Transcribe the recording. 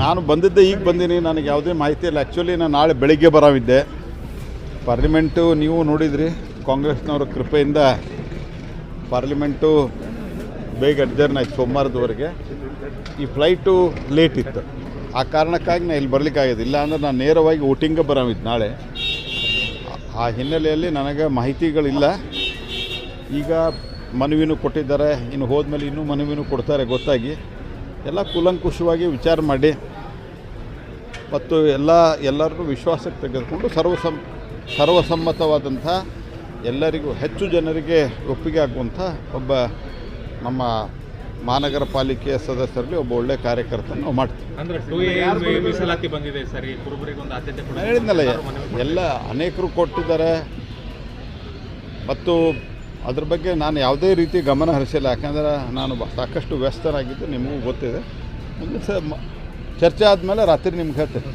ನಾನು ಬಂದಿದ್ದೆ, ಈಗ ಬಂದೀನಿ. ನನಗೆ ಯಾವುದೇ ಮಾಹಿತಿ ಇಲ್ಲ. ಆ್ಯಕ್ಚುಲಿ ನಾನು ನಾಳೆ ಬೆಳಿಗ್ಗೆ ಬರೋವಿದ್ದೆ. ಪಾರ್ಲಿಮೆಂಟು ನೀವು ನೋಡಿದ್ರಿ. ಕಾಂಗ್ರೆಸ್ನವ್ರ ಕೃಪೆಯಿಂದ ಪಾರ್ಲಿಮೆಂಟು ಬೇಗ ಅಡ್ಜರ್ನ್ ಆಯ್ತು ಸೋಮವಾರದವರೆಗೆ. ಈ ಫ್ಲೈಟು ಲೇಟ್ ಇತ್ತು. ಆ ಕಾರಣಕ್ಕಾಗಿ ನಾನು ಇಲ್ಲಿ ಬರಲಿಕ್ಕಾಗಿದೆ ಇಲ್ಲ ಅಂದ್ರೆ ನಾನು ನೇರವಾಗಿ ವೋಟಿಂಗ್ ಬರೋವಿದ್ದು ನಾಳೆ. ಆ ಹಿನ್ನೆಲೆಯಲ್ಲಿ ನನಗೆ ಮಾಹಿತಿಗಳಿಲ್ಲ. ಈಗ ಮನವಿನೂ ಕೊಟ್ಟಿದ್ದಾರೆ. ಇನ್ನು ಹೋದ್ಮೇಲೆ ಇನ್ನೂ ಮನವಿನೂ ಕೊಡ್ತಾರೆ ಗೊತ್ತಾಗಿ. ಎಲ್ಲ ಕೂಲಂಕುಷವಾಗಿ ವಿಚಾರ ಮಾಡಿ ಮತ್ತು ಎಲ್ಲ ಎಲ್ಲರನ್ನೂ ವಿಶ್ವಾಸಕ್ಕೆ ತೆಗೆದುಕೊಂಡು ಸರ್ವಸಮ್ ಸರ್ವಸಮ್ಮತವಾದಂಥ ಎಲ್ಲರಿಗೂ ಹೆಚ್ಚು ಜನರಿಗೆ ಒಪ್ಪಿಗೆ ಆಗುವಂಥ ಒಬ್ಬ ನಮ್ಮ ಮಹಾನಗರ ಪಾಲಿಕೆಯ ಸದಸ್ಯರಲ್ಲಿ ಒಬ್ಬ ಒಳ್ಳೆಯ ಕಾರ್ಯಕರ್ತನ ನಾವು ಮಾಡ್ತೀವಿ. ಹೇಳಿದ್ನಲ್ಲ ಎಲ್ಲ ಅನೇಕರು ಕೊಟ್ಟಿದ್ದಾರೆ. ಮತ್ತು ಅದ್ರ ಬಗ್ಗೆ ನಾನು ಯಾವುದೇ ರೀತಿ ಗಮನ ಹರಿಸಿಲ್ಲ. ಯಾಕಂದ್ರೆ ನಾನು ಬ- ಸಾಕಷ್ಟು ವ್ಯಸ್ತನಾಗಿದ್ದು ನಿಮಗೂ ಗೊತ್ತಿದೆ. ಮುಂದೆ ಸರ್ ಮ- ಚರ್ಚೆ ಆದಮೇಲೆ ರಾತ್ರಿ ನಿಮ್ಗೆ ಹೇಳ್ತೇನೆ.